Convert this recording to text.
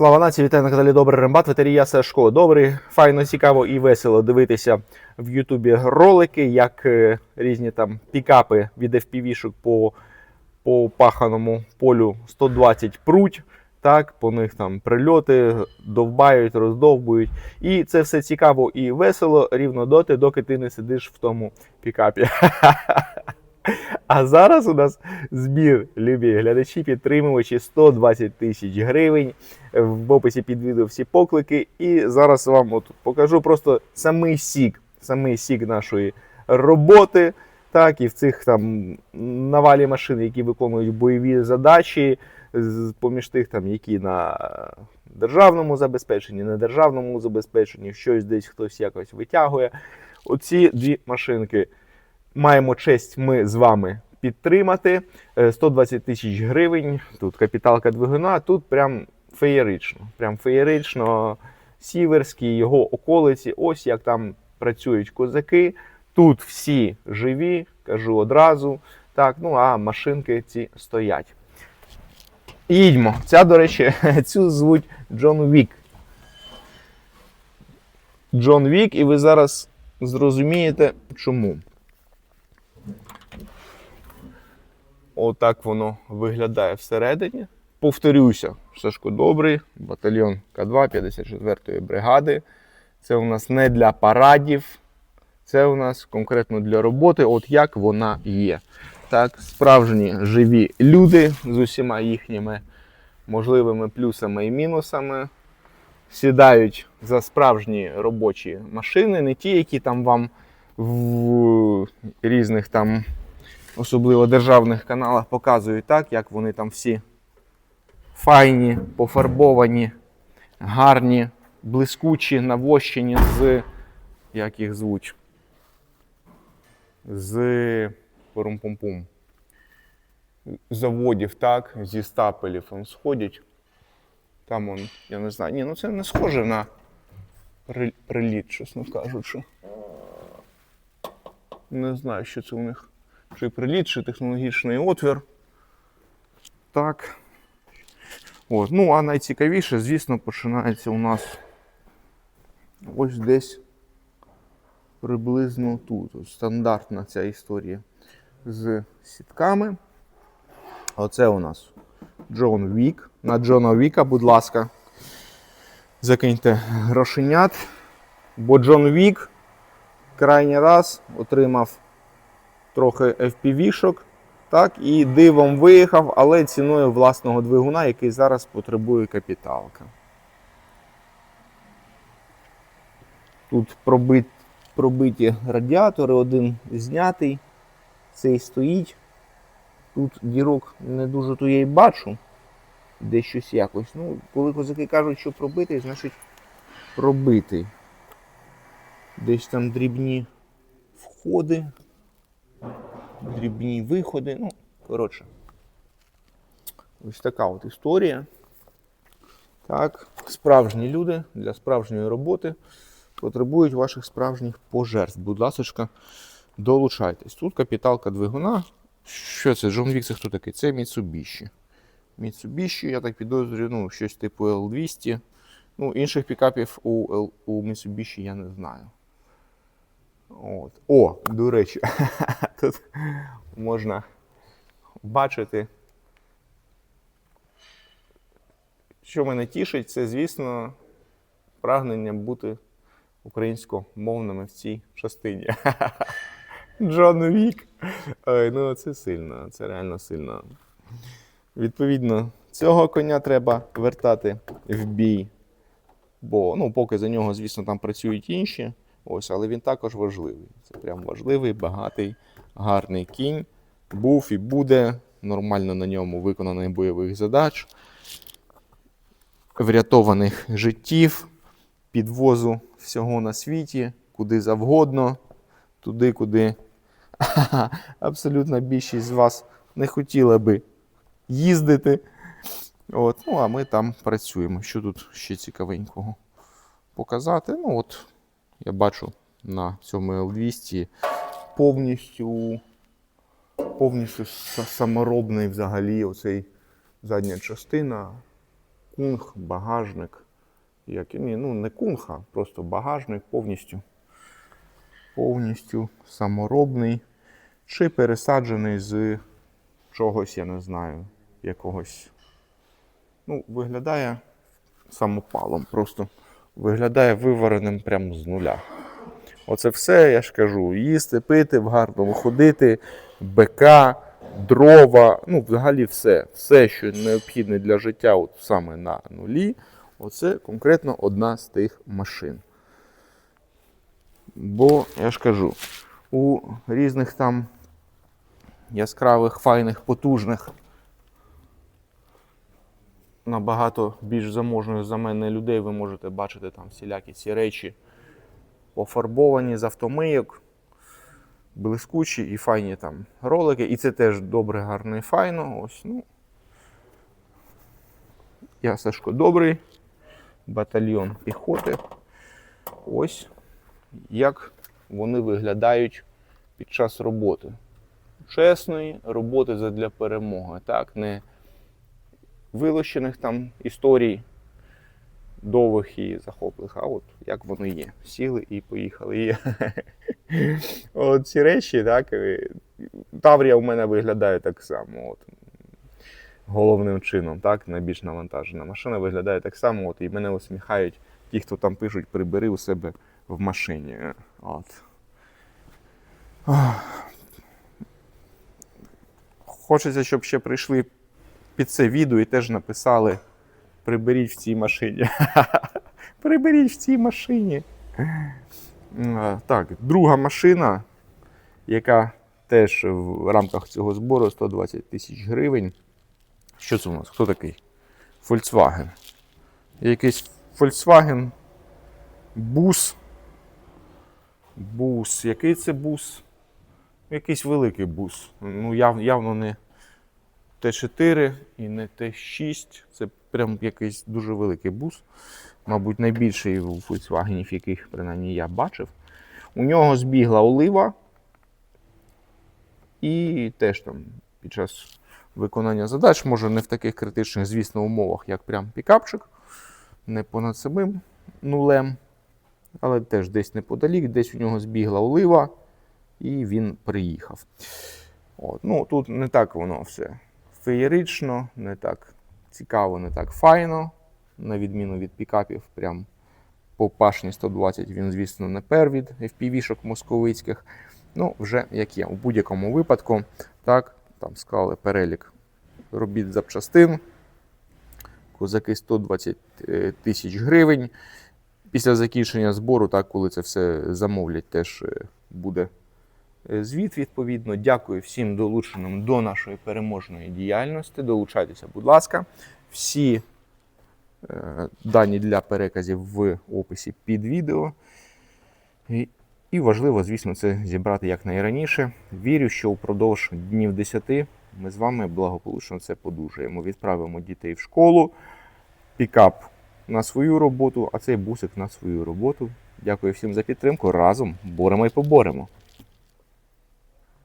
Слава нації, вітаю на каналі Добрий Рембат, ветерія Сашко. Добрий, файно, цікаво і весело дивитися в Ютубі ролики, як е, різні там пікапи від FPV-шок по, по паханому полю 120 пруть. Так, по них там прильоти, довбають, роздовбують. І це все цікаво і весело рівно доти, доки ти не сидиш в тому пікапі. А зараз у нас збір, любі глядачі, підтримувачі 120 тисяч гривень. В описі під відео всі поклики. І зараз вам от покажу просто самий сік, самий сік нашої роботи. Так, і в цих там навалі машин, які виконують бойові задачі, поміж тих, там, які на державному забезпеченні, на державному забезпеченні, щось десь хтось якось витягує. Оці дві машинки маємо честь ми з вами підтримати. Е, 120 тисяч гривень. Тут капіталка двигуна, тут прям феєрично. Прям феєрично. Сіверський, його околиці. Ось як там працюють козаки. Тут всі живі, кажу одразу. Так, ну а машинки ці стоять. Їдьмо. Ця, до речі, цю звуть Джон Вік. Джон Вік, і ви зараз зрозумієте, чому. Отак воно виглядає всередині. Повторюся, Сашко Добрий, батальйон К2 54-ї бригади. Це у нас не для парадів, це у нас конкретно для роботи, от як вона є. Так, справжні живі люди з усіма їхніми можливими плюсами і мінусами. Сідають за справжні робочі машини, не ті, які там вам в різних там особливо державних каналах показують так, як вони там всі файні, пофарбовані, гарні, блискучі, навощені з. Як їх звуть? З порум-пум-пум. Заводів, так, зі стапелів он сходять. Там он, я не знаю. Ні, ну це не схоже на приліт, чесно кажучи. Не знаю, що це у них. Чи приліт, чи технологічний отвір. Так. От. Ну, а найцікавіше, звісно, починається у нас ось десь приблизно тут. Ось стандартна ця історія з сітками. Оце у нас Джон Вік. На Джона Віка, будь ласка, закиньте грошенят. Бо Джон Вік крайній раз отримав трохи FPV-шок, так, і дивом виїхав, але ціною власного двигуна, який зараз потребує капіталка. Тут пробит, пробиті радіатори, один знятий, цей стоїть. Тут дірок не дуже то я й бачу. Де щось якось. Ну, коли козаки кажуть, що пробитий, значить пробитий. Десь там дрібні входи, дрібні виходи. Ну, коротше. Ось така от історія. Так, справжні люди для справжньої роботи потребують ваших справжніх пожертв. Будь ласка, долучайтесь. Тут капіталка двигуна. Що це? Джон Вік це хто такий? Це Mitsubishi. Mitsubishi, я так підозрюю, ну, щось типу L200. Ну, інших пікапів у, у Mitsubishi я не знаю. От. О, до речі, тут можна бачити. Що мене тішить, це, звісно, прагнення бути українськомовними в цій частині. Джон Вік. Ой, ну це сильно, це реально сильно. Відповідно, цього коня треба вертати в бій. Бо, ну, поки за нього, звісно, там працюють інші. Ось, але він також важливий. Це прям важливий, багатий, гарний кінь. Був і буде нормально на ньому виконаний бойових задач, врятованих життів, підвозу всього на світі, куди завгодно, туди, куди абсолютно більшість з вас не хотіла би їздити. От, ну, а ми там працюємо. Що тут ще цікавенького показати? Ну, от, я бачу на цьому L200 повністю, повністю саморобний взагалі оцей задня частина, кунг, багажник. Як, ні, ну не кунг, а просто багажник повністю. Повністю саморобний. Чи пересаджений з чогось, я не знаю, якогось. Ну, виглядає самопалом. Просто виглядає вивареним прямо з нуля. Оце все, я ж кажу, їсти, пити, в гарному ходити, БК, дрова, ну, взагалі все. Все, що необхідне для життя, от саме на нулі, оце конкретно одна з тих машин. Бо, я ж кажу, у різних там яскравих, файних, потужних, набагато більш заможних за мене людей ви можете бачити там всілякі ці речі пофарбовані з автомийок, блискучі і файні там ролики. І це теж добре, гарно і файно. Ось, ну. Я Сашко Добрий, батальйон піхоти. Ось як вони виглядають під час роботи. Чесної роботи задля перемоги. Так, не вилощених там історій довгих і захопливих, а от як воно є. Сіли і поїхали. І... от ці речі, так. Таврія у мене виглядає так само. От. Головним чином, так, найбільш навантажена машина виглядає так само. От, і мене усміхають ті, хто там пишуть, прибери у себе в машині. От. Хочеться, щоб ще прийшли під це відео і теж написали приберіть в цій машині. приберіть в цій машині. Так, друга машина, яка теж в рамках цього збору 120 тисяч гривень. Що це у нас? Хто такий? Volkswagen. Якийсь Volkswagen бус. Бус. Який це бус? Якийсь великий бус. Ну, яв, явно не Т4 і не Т6. Це прям якийсь дуже великий бус. Мабуть, найбільший у Volkswagen, яких принаймні я бачив. У нього збігла олива. І теж там під час виконання задач, може не в таких критичних, звісно, умовах, як прям пікапчик, не понад самим нулем, але теж десь неподалік, десь у нього збігла олива, і він приїхав. От. Ну, Тут не так воно все феєрично, не так цікаво, не так файно, на відміну від пікапів, прям по пашні 120 він, звісно, не пер від FPV-шок московицьких. Ну, вже як є. У будь-якому випадку, так, там склали перелік робіт запчастин. Козаки 120 е, тисяч гривень. Після закінчення збору, так, коли це все замовлять, теж е, буде звіт відповідно. Дякую всім долученим до нашої переможної діяльності. Долучайтеся, будь ласка. Всі е, дані для переказів в описі під відео. І, важливо, звісно, це зібрати якнайраніше. Вірю, що упродовж днів 10 ми з вами благополучно це подужаємо. Відправимо дітей в школу, пікап на свою роботу, а цей бусик на свою роботу. Дякую всім за підтримку. Разом боремо і поборемо.